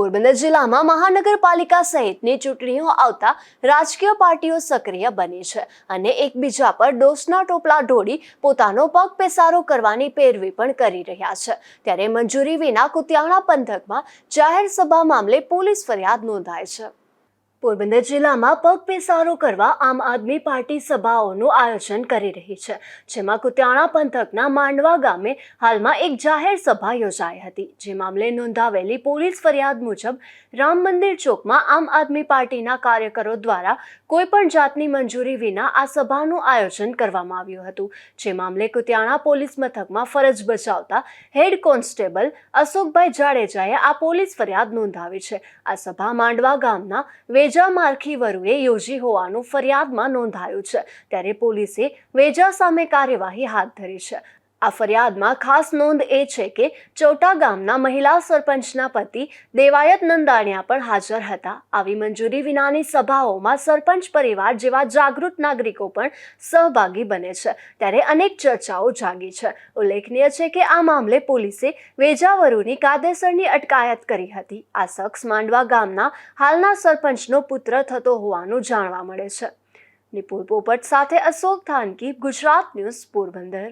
પોરબંદર જિલ્લામાં મહાનગરપાલિકા સહિતની ચૂંટણીઓ આવતા રાજકીય પાર્ટીઓ સક્રિય બની છે અને એકબીજા પર ડોસના ટોપલા ઢોળી પોતાનો પગ પેસારો કરવાની પેરવી પણ કરી રહ્યા છે. ત્યારે મંજૂરી વિના કુતિયાણા પંથકમાં જાહેર સભા મામલે પોલીસ ફરિયાદ નોંધાય છે. પોરબંદર જિલ્લામાં પગ પેસારો કરવા આમ આદમી પાર્ટી સભાઓનું આયોજન કરી રહી છે, જેમાં કુતિયાણા પંથકના માંડવા ગામે હાલમાં એક જાહેર સભા યોજાઈ હતી. જે મામલે નોંધાવેલી પોલીસ ફરિયાદ મુજબ રામ મંદિર ચોકમાં આમ આદમી પાર્ટીના કાર્યકરો દ્વારા કોઈપણ જાતની મંજૂરી વિના આ સભાનું આયોજન કરવામાં આવ્યું હતું. જે મામલે કુતિયાણા પોલીસ મથકમાં ફરજ બજાવતા હેડ કોન્સ્ટેબલ અશોકભાઈ જાડેજાએ આ પોલીસ ફરિયાદ નોંધાવી છે. આ સભા માંડવા ગામના વેજા માલખી વરુએ યોજી હોવાનું ફરિયાદમાં નોંધાયું છે. ત્યારે પોલીસે વેજા સામે કાર્યવાહી હાથ ધરી છે. આ ફરિયાદમાં ખાસ નોંધ એ છે કે ચોટા ગામના મહિલા સરપંચના પતિ દેવાયત નંદાણિયા પણ હાજર હતા. આવી મંજૂરી વિનાની સભાઓમાં સરપંચ પરિવાર જેવા જાગૃત નાગરિકો પણ સહભાગી બને છે. ત્યારે અનેક ચર્ચાઓ જાગી છે. ઉલ્લેખનીય છે કે આ મામલે પોલીસે વેજાવરુની કાયદેસરની અટકાયત કરી હતી. આ શખ્સ માંડવા ગામના હાલના સરપંચનો પુત્ર થતો હોવાનું જાણવા મળે છે. નિપુલ પોપટ સાથે અશોક થાનકી, ગુજરાત ન્યૂઝ પોરબંદર.